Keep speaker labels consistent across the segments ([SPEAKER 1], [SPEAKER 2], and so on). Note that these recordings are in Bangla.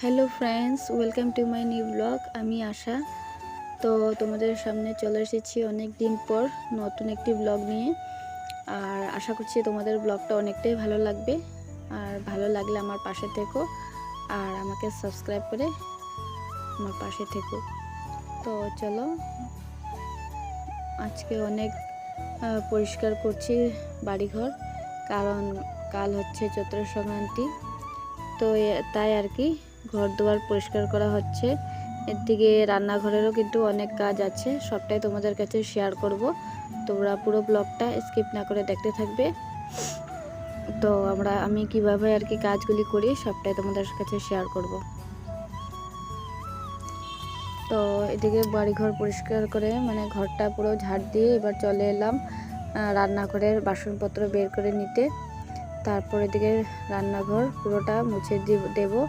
[SPEAKER 1] Hello friends, welcome to my new blog. আমি আশা। তো তোমাদের সামনে চলে এসেছি অনেক দিন পর নতুন একটি ব্লগ নিয়ে। আর আশা করছি তোমাদের ব্লগটা অনেকটাই ভালো লাগবে। আর ভালো লাগলে আমার পাশে থেকো। আর আমাকে সাবস্ক্রাইব করে আমার পাশে থেকো। তো চলো, আজকে অনেক পরিষ্কার করছি বাড়িঘর। কারণ কাল হচ্ছে চৈত্র সংক্রান্তি। তো তাই আর কি। ঘর দুয়ার পরিষ্কার করা হচ্ছে। এর দিকে রান্নাঘরেরও কিন্তু অনেক কাজ আছে, সবটাই তোমাদের কাছে শেয়ার করব। তোমরা পুরো ব্লগটা স্কিপ না করে দেখতে থাকবে। তো আমরা, আমি কীভাবে আর কি কাজগুলি করি, সবটাই তোমাদের কাছে শেয়ার করব। তো এদিকে বাড়িঘর পরিষ্কার করে মানে ঘরটা পুরো ঝাড় দিয়ে এবার চলে এলাম রান্নাঘরের বাসনপত্র বের করে নিতে। তারপর এদিকে রান্নাঘর পুরোটা মুছে দিব- দেব।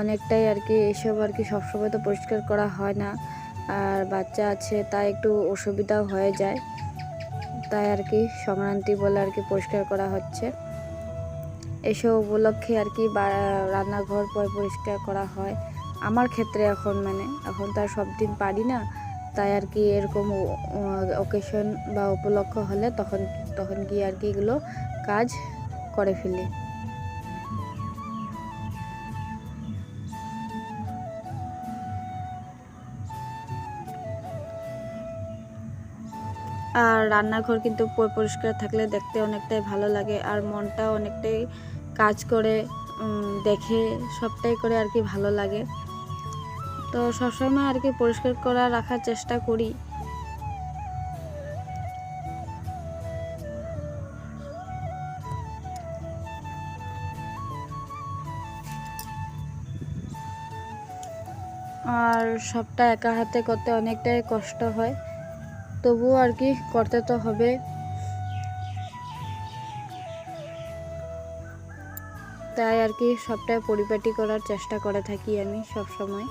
[SPEAKER 1] অনেকটাই আর কি এসব আর কি সবসময় তো পরিষ্কার করা হয় না। আর বাচ্চা আছে, তাই একটু অসুবিধাও হয়ে যায়। তাই আর কি সংক্রান্তি বলে আর কি পরিষ্কার করা হচ্ছে। এসব উপলক্ষে আর কি রান্নাঘর পরিষ্কার করা হয়। আমার ক্ষেত্রে এখন মানে এখন তো আর সব দিন পারি না। তাই আর কি এরকম অকেশন বা উপলক্ষ হলে তখন তখন গিয়ে আর কি এগুলো কাজ করে ফেলি। আর রান্নাঘর কিন্তু পরিষ্কার থাকলে দেখতে অনেকটাই ভালো লাগে আর মনটা অনেকটাই কাজ করে দেখে সবটাই করে আর কি ভালো লাগে। তো সবসময় আর কি পরিষ্কার করা রাখার চেষ্টা করি। আর সবটা একা হাতে করতে অনেকটাই কষ্ট হয়। তবুও আর কি করতে তো হবে। তাই আর কি সবটাই পরিপাটি করার চেষ্টা করে থাকি আমি সব সময়।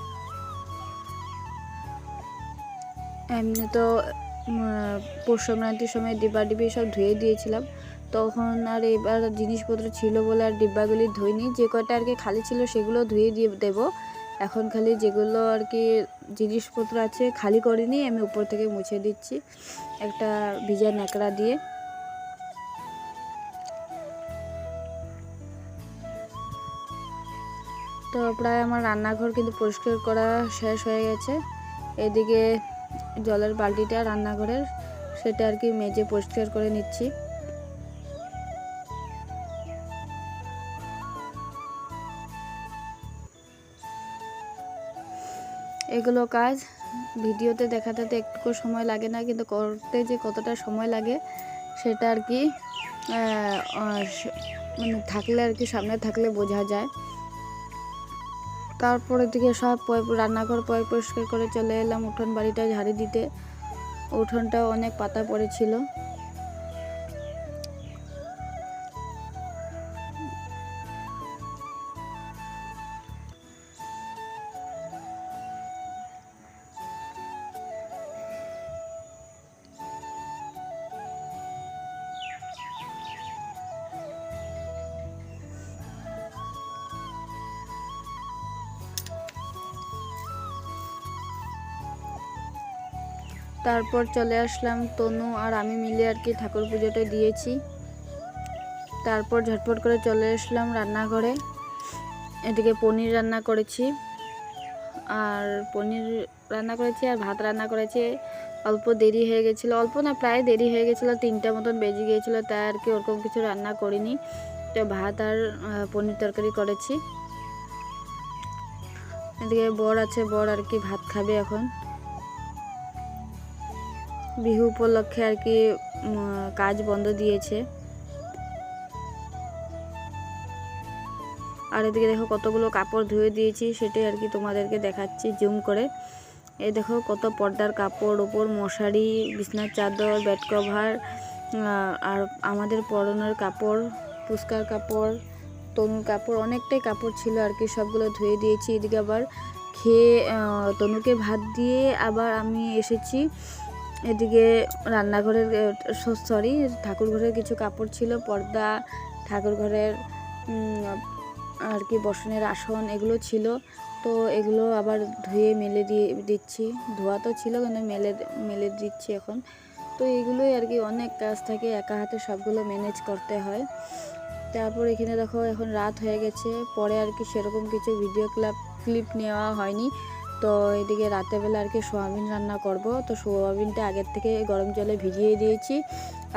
[SPEAKER 1] এমনি তো পৌষ সংক্রান্তির সময় ডিব্বা ডিব্বি সব ধুয়ে দিয়েছিলাম। তখন আর এবার জিনিসপত্র ছিল বলে আর ডিব্বাগুলি ধুইনি। যে কয়টা আর কি খালি ছিল সেগুলো ধুয়ে দিয়ে দেবো। এখন খালি যেগুলো আর কি জিনিসপত্র আছে খালি করিনি আমি উপর থেকে মুছে দিচ্ছি একটা ভিজা ন্যাকড়া দিয়ে। তো প্রায় আমার রান্নাঘর কিন্তু পরিষ্কার করা শেষ হয়ে গেছে। এদিকে জলের বালতিটা রান্নাঘরের, সেটা আর কি মেজে পরিষ্কার করে নিচ্ছি। এগুলো কাজ। ভিডিওতে দেখাতে তো একটু সময় লাগে না, কিন্তু করতে যে কতটা সময় লাগে সেটা আর কি মানে থাকলে আর কি, সামনে থাকলে বোঝা যায়। তারপরে দিকে সব রান্নাঘর পয় পরিষ্কার করে চলে এলাম উঠোন বাড়িটা ঝাড়ি দিতে। উঠোনটাও অনেক পাতা পড়েছিল। তারপর চলে আসলাম তনু আর আমি মিলে আর কি ঠাকুর পুজোটা দিয়েছি। তারপর ঝটপট করে চলে আসলাম রান্নাঘরে। এদিকে পনির রান্না করেছি। আর পনির রান্না করেছি আর ভাত রান্না করেছি। অল্প দেরি হয়ে গেছিল, অল্প না প্রায় দেরি হয়ে গেছিল, তিনটা মতন বেজে গিয়েছিল, তাই আর কি ওরকম কিছু রান্না করিনি। তো ভাত আর পনির তরকারি করেছি। এদিকে বর আছে, বর আর কি ভাত খাবে এখন। বিহু উপলক্ষে আর কি কাজ বন্ধ দিয়েছে। আর এদিকে দেখো কতগুলো কাপড় ধুয়ে দিয়েছি, সেটাই আর কি তোমাদেরকে দেখাচ্ছি জুম করে। এই দেখো কত পর্দার কাপড়, ওপর মশারি, বিছনার চাদর, বেড কভার আর আমাদের পরনের কাপড়, পুস্কার কাপড়, তনুর কাপড়, অনেকটাই কাপড় ছিল আর কি, সবগুলো ধুয়ে দিয়েছি। এদিকে আবার খেয়ে তনুকে ভাত দিয়ে আবার আমি এসেছি। এদিকে রান্নাঘরের সরি ঠাকুর ঘরের কিছু কাপড় ছিল, পর্দা ঠাকুর ঘরের আর কি বসনের আসন এগুলো ছিল। তো এগুলো আবার ধুয়ে মেলে দিয়ে দিচ্ছি। ধোয়া তো ছিল কিন্তু মেলে মেলে দিচ্ছি এখন। তো এগুলোই আর কি অনেক কাজ থাকে, একা হাতে সবগুলো ম্যানেজ করতে হয়। তারপর এখানে দেখো এখন রাত হয়ে গেছে। পরে আর কি সেরকম কিছু ভিডিও ক্লিপ ক্লিপ নেওয়া হয়নি। তো এদিকে রাতেরবেলা আর কি সোয়াবিন রান্না করব। তো সোয়াবিনটা আগের থেকে গরম জলে ভিজিয়ে দিয়েছি।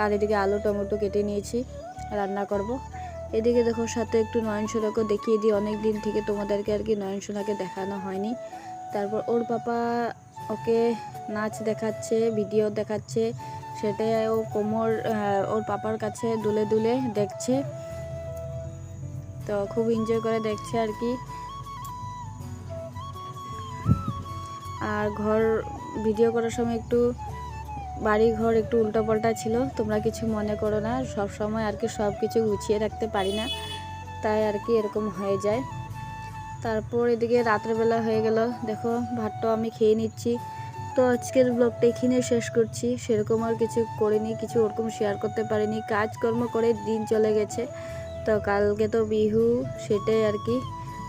[SPEAKER 1] আর এদিকে আলু টমেটো কেটে নিয়েছি, রান্না করব। এদিকে দেখো সাথে একটু নয়নসোনাকেও দেখিয়ে দিই। অনেক দিন থেকে তোমাদেরকে আর কি নয়নসোনাকে দেখানো হয়নি। তারপর ওর পাপা ওকে নাচ দেখাচ্ছে, ভিডিও দেখাচ্ছে, সেটাই ও কোমর ওর পাপার কাছে দুলে দুলে দেখছে। তো খুব এনজয় করে দেখছে আর কি। আর ঘর ভিডিও করার সময় একটু বাড়ি ঘর একটু উল্টোপাল্টা ছিল। তোমরা কিছু মনে করো না, সব সময় আর কি সব কিছু গুছিয়ে রাখতে পারি না, তাই আর কি এরকম হয়ে যায়। তারপর এদিকে রাত্রেবেলা হয়ে গেল। দেখো, ভাতটাও আমি খেয়ে নিচ্ছি। তো আজকের ব্লগটা এখানে শেষ করছি। সেরকম আর কিছু করিনি, কিছু ওরকম শেয়ার করতে পারিনি। কাজকর্ম করে দিন চলে গেছে। তো কালকে তো বিহু, সেটাই আর কি।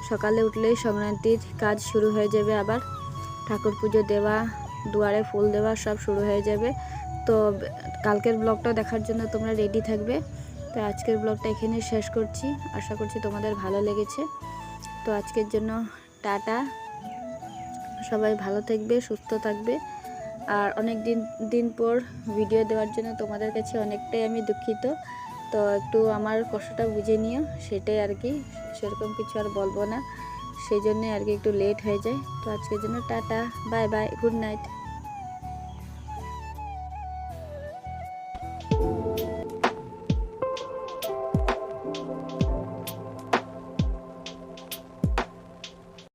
[SPEAKER 1] সকালে উঠলেই সংক্রান্তির কাজ শুরু হয়ে যাবে আবার। ঠাকুর পুজো দেওয়া, দুয়ারে ফুল দেওয়া সব শুরু হয়ে যাবে। তো কালকের ব্লগটা দেখার জন্য তোমরা রেডি থাকবে। তো আজকের ব্লগটা এখানে শেষ করছি। আশা করছি তোমাদের ভালো লেগেছে। তো আজকের জন্য টাটা। সবাই ভালো থাকবে, সুস্থ থাকবে। আর অনেক দিন দিন পর ভিডিও দেওয়ার জন্য তোমাদের কাছে অনেকটাই আমি দুঃখিত। তো একটু আমার কষ্টটা বুঝে নিও, সেটাই আর কি। সেরকম কিছু আর বলব না। সেই জন্যে আর কি একটু লেট হয়ে যায়। তো আজকের জন্য tata bye bye good night